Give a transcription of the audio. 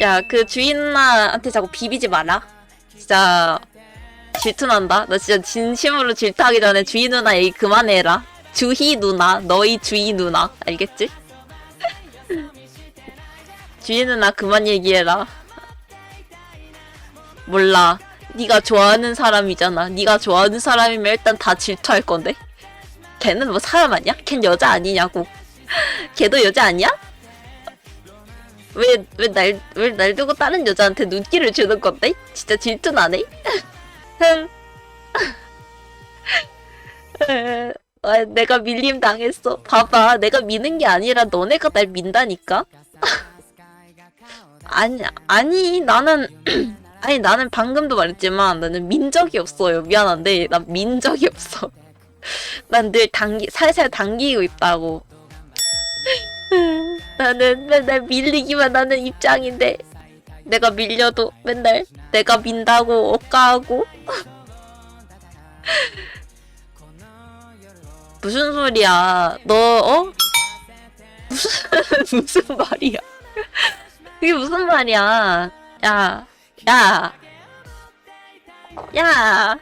야, 그 주인 누나한테 자꾸 비비지 마라. 진짜 질투난다. 나 진짜 진심으로 질투하기 전에 주인 누나 얘기 그만해라. 주희 누나, 너희 주인 누나, 알겠지? 주인 누나 그만 얘기해라. 몰라. 네가 좋아하는 사람이잖아. 네가 좋아하는 사람이면 일단 다 질투할 건데. 걔는 뭐 사람 아니야? 걘 여자 아니냐고. 걔도 여자 아니야? 왜, 왜 날, 왜 날 두고 다른 여자한테 눈길을 주는 건데? 진짜 질투 나네? 흥. 에, 아, 내가 밀림 당했어. 봐봐. 내가 미는 게 아니라 너네가 날 민다니까? 아니, 아니, 나는, 아니, 나는 방금도 말했지만 나는 민 적이 없어요. 미안한데, 난 민 적이 없어. 난 늘 당기, 살살 당기고 있다고. 나는 맨날 밀리기만 하는 입장인데 내가 밀려도 맨날 내가 민다고 억까하고. 무슨 소리야? 너 어? 무슨 무슨 말이야? 그게 무슨 말이야? 야 야, 야,